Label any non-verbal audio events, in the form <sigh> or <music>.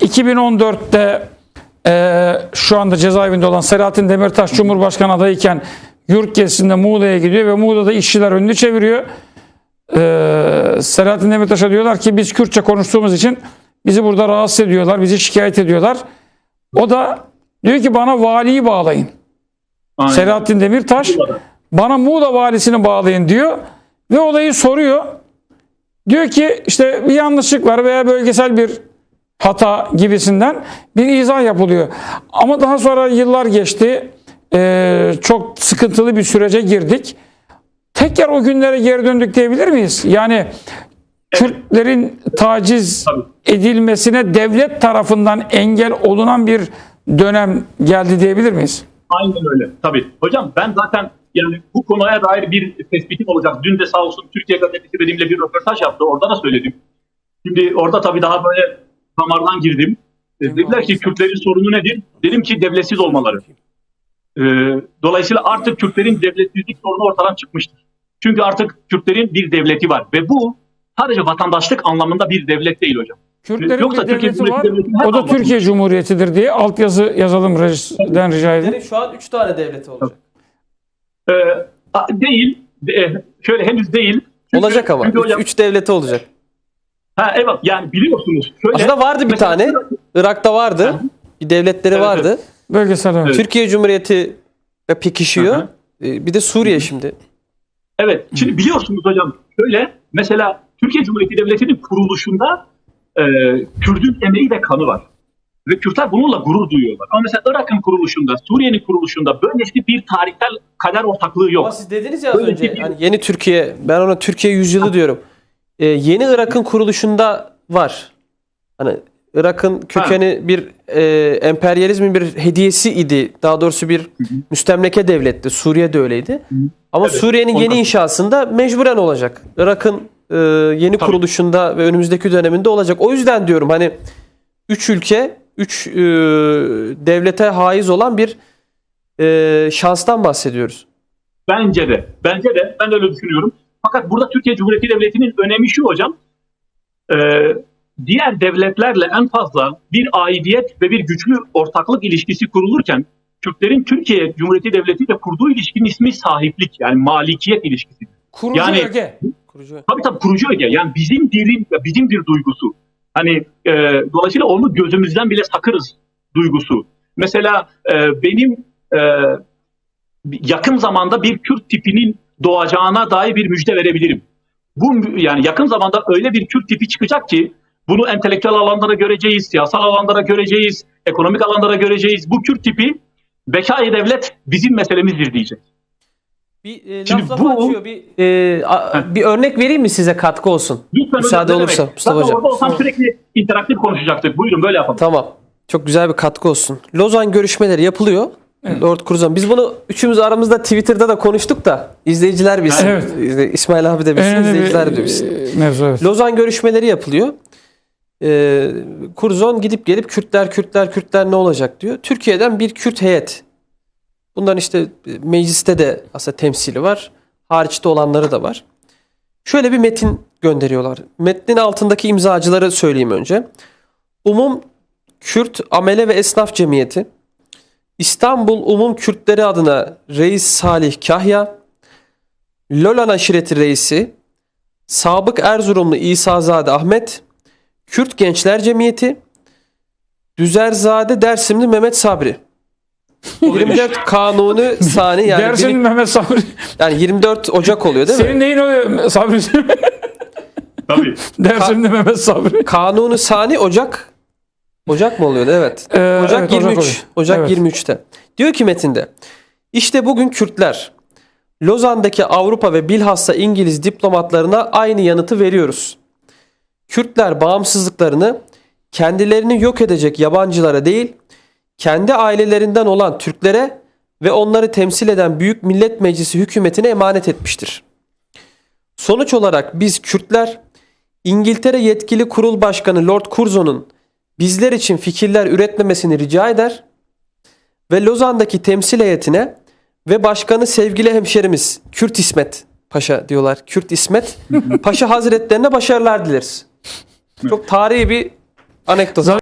2014'te e, şu anda cezaevinde olan Selahattin Demirtaş Cumhurbaşkanı adayken yurt gezisinde Muğla'ya gidiyor ve Muğla'da işçiler önünü çeviriyor. E, Selahattin Demirtaş'a diyorlar ki biz Kürtçe konuştuğumuz için bizi burada rahatsız ediyorlar, bizi şikayet ediyorlar. O da diyor ki bana valiyi bağlayın. Aynen. Selahattin Demirtaş bana Muğla valisini bağlayın diyor ve olayı soruyor. Diyor ki işte bir yanlışlık var veya bölgesel bir hata gibisinden bir izah yapılıyor. Ama daha sonra yıllar geçti. Ee, çok sıkıntılı bir sürece girdik. Tekrar o günlere geri döndük diyebilir miyiz? Yani Kürtlerin taciz edilmesine devlet tarafından engel olunan bir dönem geldi diyebilir miyiz? Aynen öyle. Tabii. Hocam ben zaten yani bu konuya dair bir tespitim olacak. Dün de sağ olsun Türkiye Gazetesi benimle bir röportaj yaptı. Orada da söyledim. Şimdi orada tabii daha böyle damardan girdim. E, Dediler ki Kürtlerin sorunu nedir? Dedim ki devletsiz olmaları. E, dolayısıyla artık Kürtlerin devletsizlik sorunu ortadan çıkmıştır. Çünkü artık Kürtlerin bir devleti var. Ve bu sadece vatandaşlık anlamında bir devlet değil hocam. Kürtlerin Yoksa bir Türkiye devleti var. Devletinin her O da Türkiye Cumhuriyeti'dir diye altyazı yazalım rejiden rica edeyim. Şu an 3 tane devleti olacak. E, değil. Şöyle henüz değil. Çünkü- Olacak ama. çünkü 3 hocam- devleti olacak. Ha evet yani biliyorsunuz. Şöyle, Aslında vardı bir mesela- tane. Irak'ta vardı. Bir devletleri Evet, vardı. Bölgesel evet. Türkiye Cumhuriyeti pekişiyor. Hı Ee, Bir de Suriye şimdi. Evet. Şimdi biliyorsunuz hocam şöyle mesela Türkiye Cumhuriyeti Devleti'nin kuruluşunda e, Kürt'ün emeği ve kanı var. Ve Kürtler bununla gurur duyuyorlar. Ama mesela Irak'ın kuruluşunda, Suriye'nin kuruluşunda böylesi bir tarihsel kader ortaklığı yok. Ama siz dediniz ya az önce bir- hani yeni Türkiye, ben ona Türkiye yüzyılı diyorum. Ee, yeni Irak'ın kuruluşunda var. Hani Irak'ın kökeni bir e, emperyalizmin bir hediyesi idi. Daha doğrusu bir müstemleke devletti. Suriye de öyleydi. Ama Evet, Suriye'nin yeni inşasında mecburen olacak. Irak'ın e, yeni Tabii. kuruluşunda ve önümüzdeki döneminde olacak. O yüzden diyorum hani üç ülke, üç e, devlete haiz olan bir e, şanstan bahsediyoruz. Bence de. Bence de. Ben de öyle düşünüyorum. Fakat burada Türkiye Cumhuriyeti Devleti'nin önemi şu hocam. e, diğer devletlerle en fazla bir aidiyet ve bir güçlü ortaklık ilişkisi kurulurken Kürtlerin Türkiye Cumhuriyeti Devleti ile kurduğu ilişkinin ismi sahiplik yani malikiyet ilişkisi. Kurucu Yani- öge. Kurucu. Tabii tabii kurucu öge. Yani bizim dilin ve bizim bir duygusu. Hani e, dolayısıyla onu gözümüzden bile sakırız duygusu. Mesela e, benim e, yakın zamanda bir Kürt tipinin doğacağına dair bir müjde verebilirim. Bu yani yakın zamanda öyle bir Kürt tipi çıkacak ki bunu entelektüel alanlara göreceğiz, siyasal alanlara göreceğiz, ekonomik alanlara göreceğiz. Bu Kürt tipi bekayı devlet bizim meselemizdir diyecek. Bir e, Şimdi laf bu- açıyor. Bir, e, a- bir örnek vereyim mi size katkı olsun? Lütfen Müsaade olursa demek? Mustafa Zaten Hocam. Olsam sürekli interaktif konuşacaktık. Buyurun böyle yapalım. Tamam. Çok güzel bir katkı olsun. Lozan görüşmeleri yapılıyor. Lord Curzon. Biz bunu üçümüz aramızda Twitter'da da konuştuk da izleyiciler bilsin. Evet. İsmail abi de bilsin, Önemli izleyiciler de bir bilsin. e, mevzu evet. Lozan görüşmeleri yapılıyor. Ee, Curzon gidip gelip Kürtler, Kürtler, Kürtler ne olacak diyor. Türkiye'den bir Kürt heyet. Bunların işte e, mecliste de aslında temsili var. Hariçte olanları da var. Şöyle bir metin gönderiyorlar. Metnin altındaki imzacıları söyleyeyim önce. Umum Kürt Amele ve Esnaf Cemiyeti, İstanbul Umum Kürtleri adına Reis Salih Kahya, Lolan Aşireti Reisi, Sabık Erzurumlu İsa'zade Ahmet, Kürt Gençler Cemiyeti, Düzerzade Dersimli Mehmet Sabri. 24 Kanuni Sani yani, Dersin günlük- Mehmet Sabri. yani 24 Ocak oluyor değil mi? Senin neyin oluyor Sabri? Tabii. Dersim'de Mehmet Sabri. Kanuni Sani Ocak Ocak mı oluyordu? Evet. Ee, Ocak evet, 23. oluyor. Ocak Evet. 23'te. Diyor ki metinde. İşte bugün Kürtler Lozan'daki Avrupa ve bilhassa İngiliz diplomatlarına aynı yanıtı veriyoruz. Kürtler bağımsızlıklarını kendilerini yok edecek yabancılara değil, kendi ailelerinden olan Türklere ve onları temsil eden Büyük Millet Meclisi hükümetine emanet etmiştir. Sonuç olarak biz Kürtler İngiltere yetkili kurul başkanı Lord Curzon'un bizler için fikirler üretmemesini rica eder ve Lozan'daki temsil heyetine ve başkanı sevgili hemşerimiz Kürt İsmet Paşa diyorlar. Kürt İsmet Paşa <laughs> Hazretlerine başarılar dileriz. Çok tarihi bir anekdot.